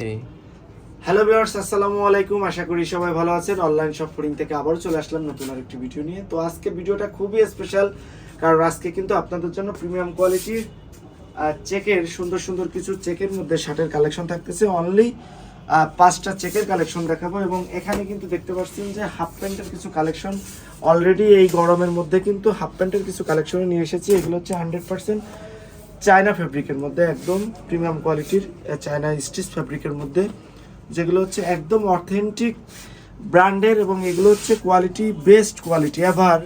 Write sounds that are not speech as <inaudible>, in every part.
Hello viewers আসসালামু আলাইকুম। আশা করি সবাই ভালো আছেন। অনলাইন শপ থেকে আবারও চলে আসলাম নতুন আরেকটি ভিডিও নিয়ে। তো আজকে ভিডিওটা খুবই স্পেশাল কারণ আজকে কিন্তু আপনাদের জন্য প্রিমিয়াম কোয়ালিটির চেকের, সুন্দর সুন্দর কিছু চেকের মধ্যে শার্টের কালেকশন থাকতেছে অনলি পাঁচটা চেকের কালেকশন দেখাবো এবং এখানে কিন্তু দেখতে পাচ্ছেন যে হাফ প্যান্টের কিছু কালেকশন অলরেডি এই গরমের মধ্যে কিন্তু হাফ প্যান্টের কিছু কালেকশন নিয়ে এসেছি। এগুলো হচ্ছে হান্ড্রেড পার্সেন্ট চায়না ফেব্রিকের মধ্যে একদম প্রিমিয়াম কোয়ালিটির চায়না স্টিচ ফেব্রিকের মধ্যে, যেগুলো হচ্ছে একদম অথেন্টিক ব্র্যান্ডের এবং এগুলো হচ্ছে quality best quality ever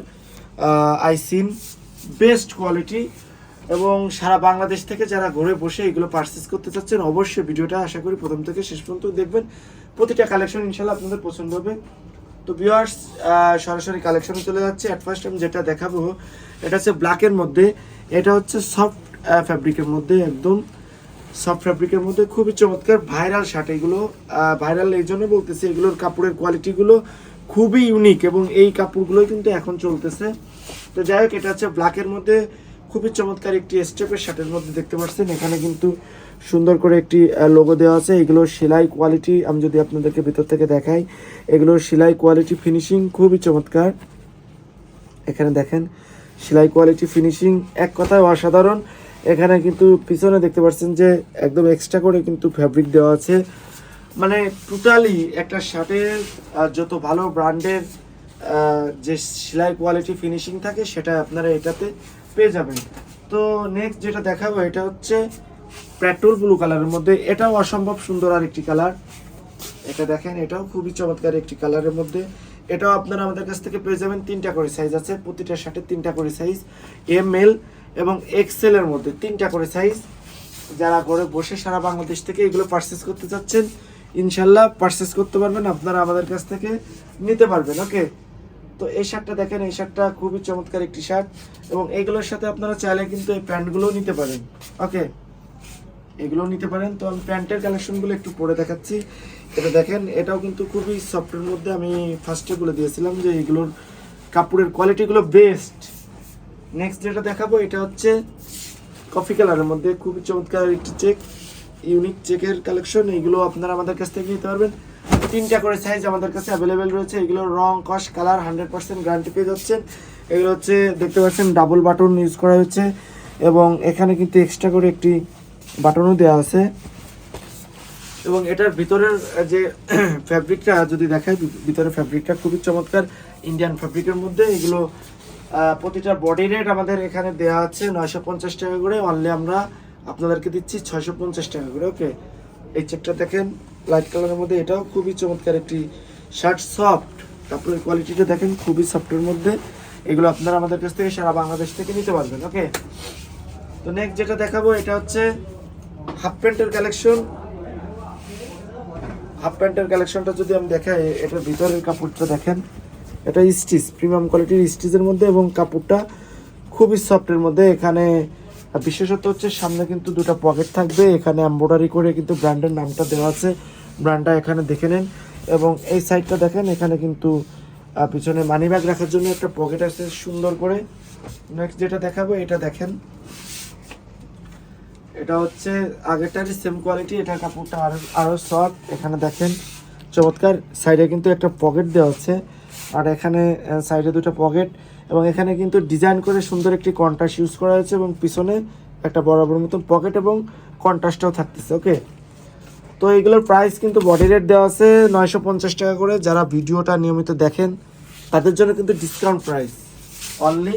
I seen best quality এবং সারা বাংলাদেশ থেকে যারা ঘরে বসে এগুলো পারচেস করতে চাচ্ছেন, অবশ্যই ভিডিওটা আশা করি প্রথম থেকে শেষ পর্যন্ত দেখবেন। প্রতিটা কালেকশন ইনশাল্লাহ আপনাদের পছন্দ হবে। তো ভিউয়ার্স সরাসরি কালেকশনে চলে যাচ্ছে। অ্যাট ফার্স্ট আমি যেটা দেখাবো, এটা হচ্ছে ব্ল্যাকের মধ্যে, এটা হচ্ছে সফট ফ্যাব্রিকের মধ্যে একদম সফট ফ্যাব্রিকের মধ্যে খুবই চমৎকার ভাইরাল শার্ট এগুলো ভাইরাল এই জন্য বলতেছি, এগুলোর কাপড়ের কোয়ালিটিগুলো খুবই ইউনিক এবং এই কাপড়গুলো কিন্তু এখন চলতেছে। তো যাই হোক, এটা হচ্ছে ব্ল্যাকের মধ্যে খুবই চমৎকার একটি স্টেপের শার্টের মধ্যে দেখতে পাচ্ছেন। এখানে কিন্তু সুন্দর করে একটি লোগো দেওয়া আছে। এগুলোর সেলাই কোয়ালিটি আমি যদি আপনাদেরকে ভিতর থেকে দেখাই এগুলোর সেলাই কোয়ালিটি ফিনিশিং খুবই চমৎকার। এখানে দেখেন, সেলাই কোয়ালিটি ফিনিশিং এক কথায় অসাধারণ। এখানে কিন্তু পিছনে দেখতে পাচ্ছেন যে একদম এক্সট্রা করে কিন্তু ফ্যাব্রিক দেওয়া আছে। মানে টোটালি একটা শার্টের যত ভালো ব্র্যান্ডের যে সেলাই কোয়ালিটি ফিনিশিং থাকে, সেটা আপনারা এটাতে পেয়ে যাবেন। তো নেক্সট যেটা দেখাবো, এটা হচ্ছে পেট্রোল ব্লু কালারের মধ্যে। এটাও অসম্ভব সুন্দর আর একটি কালার এটা দেখেন, এটাও খুবই চমৎকার একটি কালারের মধ্যে। এটাও আপনারা আমাদের কাছ থেকে পেয়ে যাবেন তিনটা করে সাইজ আছে। প্রতিটা শার্টের তিনটা করে সাইজ এম এল এবং এক্সেল এর মধ্যে তিনটা করে সাইজ যারা করে বসে সারা বাংলাদেশ থেকে এগুলো পারচেস করতে চাচ্ছেন, ইনশাল্লাহ পারচেস করতে পারবেন, আপনারা আমাদের কাছ থেকে নিতে পারবেন ওকে তো এই শার্টটা দেখেন, এই শার্টটা খুবই চমৎকার একটি শার্ট এবং এইগুলোর সাথে আপনারা চাইলে কিন্তু এই প্যান্টগুলোও নিতে পারেন ওকে এগুলো নিতে পারেন, তো আমি প্যান্টের কালেকশনগুলো একটু পরে দেখাচ্ছি। এটা দেখেন, এটাও কিন্তু খুবই সফটের মধ্যে আমি ফার্স্টে বলে দিয়েছিলাম যে এগুলোর কাপড়ের কোয়ালিটিগুলো বেস্ট নেক্সট যেটা দেখাবো, এটা হচ্ছে কফি কালারের মধ্যে। খুবই চমৎকার একটি চেক ইউনিক চেকের কালেকশন এইগুলো আপনারা আমাদের কাছ থেকে নিতে পারবেন। তিনটা করে সাইজ আমাদের কাছে অ্যাভেলেবেল রয়েছে। এগুলো রং, কস কালার হান্ড্রেড পার্সেন্ট গ্যারান্টি পেয়ে যাচ্ছেন। এগুলো হচ্ছে, দেখতে পাচ্ছেন ডাবল বাটন ইউজ করা হয়েছে। এবং এখানে কিন্তু এক্সট্রা করে একটি বাটনও দেওয়া আছে। এবং এটার ভিতরের যে <clears throat> ফ্যাব্রিকটা যদি দেখায় ভিতরের ফ্যাব্রিকটা খুবই চমৎকার। ইন্ডিয়ান ফ্যাব্রিকের মধ্যে এগুলো প্রতিটা বডি রেট আমাদের এখানে দেওয়া আছে নয়শো পঞ্চাশ টাকা করে। অনলি আমরা আপনাদেরকে দিচ্ছি ছয়শো পঞ্চাশ টাকা করে ওকে এই চেকটা দেখেন লাইট কালারের মধ্যে এটাও খুবই চমৎকার একটি শার্ট সফট কাপড়ের কোয়ালিটিটা দেখেন, খুবই সফটের মধ্যে। এগুলো আপনারা আমাদের কাছ থেকে সারা বাংলাদেশ থেকে নিতে পারবেন ওকে তো নেক্সট যেটা দেখাবো, এটা হচ্ছে হাফ প্যান্টের কালেকশন হাফ প্যান্টের কালেকশনটা যদি আমি দেখাই, এটার ভিতরের কাপড়টা দেখেন। এটা স্টিচ, প্রিমিয়াম কোয়ালিটির স্টিচের মধ্যে এবং কাপড়টা খুবই সফটের মধ্যে। এখানে বিশেষত হচ্ছে সামনে কিন্তু দুটো পকেট থাকবে। এখানে এম্ব্রয়ডারি করে কিন্তু ব্র্যান্ডের নামটা দেওয়া আছে। ব্র্যান্ডটা এখানে দেখে নেন। এবং এই সাইডটা দেখেন, এখানে কিন্তু পিছনে মানি ব্যাগ রাখার জন্য একটা পকেট আছে সুন্দর করে। নেক্সট যেটা দেখাবো, এটা দেখেন। এটা হচ্ছে আগেরটারই সেম কোয়ালিটি এটা কাপড়টা আরও আরও সফট এখানে দেখেন, চমৎকার। সাইডে কিন্তু একটা পকেট দেওয়া হচ্ছে আর এখানে সাইডে দুটো পকেট এবং এখানে কিন্তু ডিজাইন করে সুন্দর একটি কন্ট্রাস্ট ইউজ করা হয়েছে এবং পিছনে একটা বরাবর মতন পকেট এবং কন্ট্রাস্টটাও থাকতেছে ওকে তো এগুলোর প্রাইস কিন্তু বডি রেট দেওয়া আছে নয়শো পঞ্চাশ টাকা করে। যারা ভিডিওটা নিয়মিত দেখেন, তাদের জন্য কিন্তু ডিসকাউন্ট প্রাইস অনলি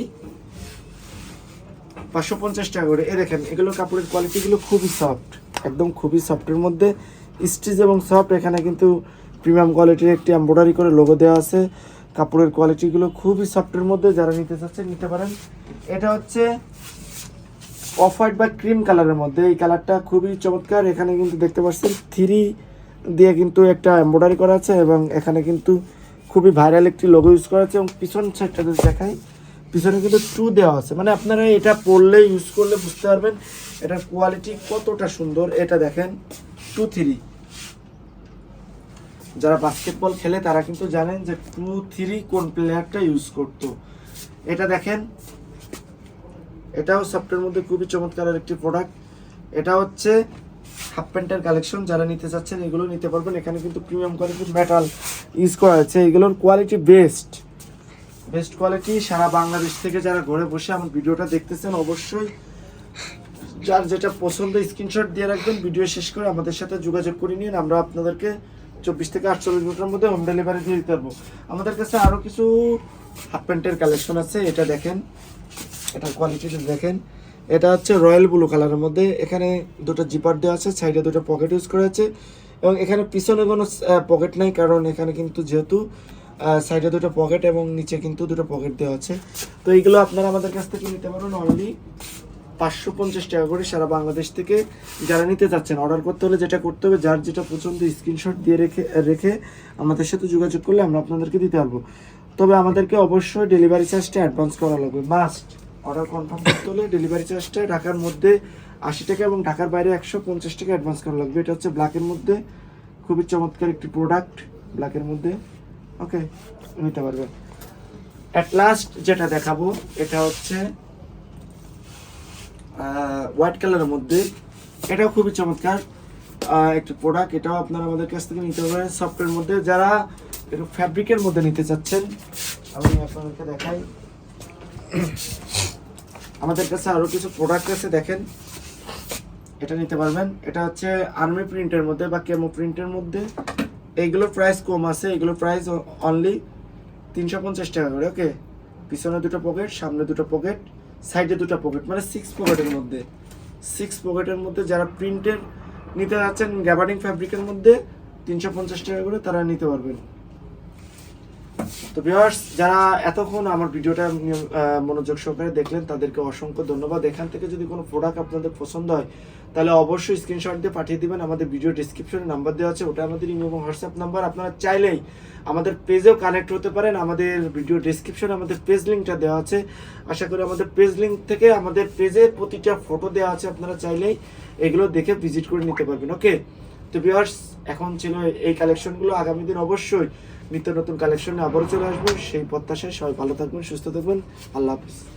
পাঁচশো পঞ্চাশ টাকা করে। এ দেখেন, এগুলো কাপড়ের কোয়ালিটিগুলো খুবই সফট একদম খুবই সফটের মধ্যে। স্টিচ এবং সফট এখানে কিন্তু প্রিমিয়াম কোয়ালিটির একটি এম্ব্রয়ডারি করে লোগো দেওয়া আছে। কাপড়ের কোয়ালিটিগুলো খুবই সফটের মধ্যে যারা নিতে চাচ্ছেন, নিতে পারেন। এটা হচ্ছে অফ হোয়াইট বা ক্রিম কালারের মধ্যে। এই কালারটা খুবই চমৎকার। এখানে কিন্তু দেখতে পাচ্ছেন, থ্রি দিয়ে কিন্তু একটা এম্ব্রয়ডারি করা আছে এবং এখানে কিন্তু খুবই ভাইরাল একটি লোগো ইউজ করা আছে এবং পিছন সাইডটা যদি দেখাই, পিছনে কিন্তু টু দেওয়া আছে। মানে আপনারা এটা পরলে ইউজ করলে বুঝতে পারবেন, এটার কোয়ালিটি কতটা সুন্দর। এটা দেখেন টু থ্রি যারা বাস্কেটবল খেলে, তারা কিন্তু জানেন যে টু থ্রি কোন প্লেয়ারটা ইউজ করতো। এটা দেখেন, এটাও সফটের মধ্যে খুবই চমৎকার একটি প্রোডাক্ট এটা হচ্ছে হাফ প্যান্টের কালেকশন যারা নিতে চাচ্ছেন, এগুলো নিতে পারবেন। এখানে কিন্তু প্রিমিয়াম কোয়ালিটির মেটাল ইউজ করা আছে এগুলোর কোয়ালিটি বেস্ট বেস্ট কোয়ালিটি সারা বাংলাদেশ থেকে যারা ঘরে বসে আমার ভিডিওটা দেখতেছেন, অবশ্যই যার যেটা পছন্দ স্ক্রিনশট দিয়ে রাখবেন। ভিডিও শেষ করে আমাদের সাথে যোগাযোগ করে নিন। আমরা আপনাদেরকে চব্বিশ থেকে আটচল্লিশ ঘণ্টার মধ্যে হোম ডেলিভারি দিয়ে দিতে পারব। আমাদের কাছে আরও কিছু হাফ প্যান্টের কালেকশন আছে, এটা দেখেন, এটার কোয়ালিটিটা দেখেন। এটা হচ্ছে রয়্যাল ব্লু কালারের মধ্যে, এখানে দুটো জিপার দেওয়া আছে সাইডে দুটো পকেট ইউজ করা আছে, এবং এখানে পিছনে কোনো পকেট নাই, কারণ এখানে কিন্তু যেহেতু সাইডে দুটো পকেট এবং নিচে কিন্তু দুটো পকেট দেওয়া আছে। তো এইগুলো আপনারা আমাদের কাছ থেকে নিতে পারেন অনলি পাঁচশো পঞ্চাশ টাকা করে সারা বাংলাদেশ থেকে যারা নিতে চাচ্ছেন অর্ডার করতে হলে যেটা করতে হবে, যার যেটা পছন্দ স্ক্রিনশট দিয়ে রেখে রেখে আমাদের সাথে যোগাযোগ করলে আমরা আপনাদেরকে দিতে পারব। তবে আমাদেরকে অবশ্যই ডেলিভারি চার্জটা অ্যাডভান্স করা লাগবে মাস্ট অর্ডার কনফার্ম করতে হলে ডেলিভারি চার্জটা ঢাকার মধ্যে আশি টাকা এবং ঢাকার বাইরে একশো পঞ্চাশ টাকা অ্যাডভান্স করা লাগবে। এটা হচ্ছে ব্ল্যাকের মধ্যে, খুবই চমৎকার একটি প্রোডাক্ট ব্ল্যাকের মধ্যে। ওকে নিতে পারবেন। অ্যাট লাস্ট যেটা দেখাবো, এটা হচ্ছে হোয়াইট কালারের মধ্যে। এটাও খুবই চমৎকার। একটি প্রোডাক্ট এটাও আপনারা আমাদের কাছ থেকে নিতে পারেন সফটের মধ্যে। যারা একটু ফ্যাব্রিকের মধ্যে নিতে চাচ্ছেন, আমি আপনাদেরকে দেখাই। আমাদের কাছে আরও কিছু প্রোডাক্ট আছে, দেখেন। এটা নিতে পারবেন। এটা হচ্ছে আর্মি প্রিন্টের মধ্যে বা কেমো প্রিন্টের মধ্যে। এইগুলোর প্রাইস কম আছে। এগুলোর প্রাইস অনলি তিনশো পঞ্চাশ টাকা করে ওকে পিছনে দুটো পকেট সামনে দুটো পকেট সাইডে দুটো পকেট মানে সিক্স পকেটের মধ্যে। সিক্স পকেটের মধ্যে যারা প্রিন্টের নিতে যাচ্ছেন গ্যাবারিং ফ্যাব্রিকের মধ্যে, তিনশো পঞ্চাশ টাকা করে তারা নিতে পারবেন। তো ভিউয়ার্স যারা এতক্ষণ আমার ভিডিওটা মনোযোগ সহকারে দেখলেন, তাদেরকে অসংখ্য ধন্যবাদ। এখান থেকে যদি কোনো প্রোডাক্ট আপনাদের পছন্দ হয়, তাহলে অবশ্যই স্ক্রিনশট দিয়ে পাঠিয়ে দিবেন। আমাদের ভিডিও ডিসক্রিপশনে নাম্বার দেওয়া আছে, ওটা আমাদের ইমেল এবং হোয়াটসঅ্যাপ নাম্বার আপনারা চাইলেই আমাদের পেজেও কানেক্ট হতে পারেন। আমাদের ভিডিও ডিসক্রিপশনে আমাদের পেজ লিঙ্কটা দেওয়া আছে। আশা করি আমাদের পেজ লিঙ্ক থেকে আমাদের পেজে প্রতিটা ফটো দেওয়া আছে। আপনারা চাইলেই এগুলো দেখে ভিজিট করে নিতে পারবেন। ওকে তো ভিউয়ার্স এখন ছিল এই কালেকশনগুলো আগামী দিন অবশ্যই নিত্য নতুন কালেকশনে আবারও চলে আসব। সেই প্রত্যাশায় সবাই ভালো থাকবেন, সুস্থ থাকবেন। আল্লাহ হাফিজ।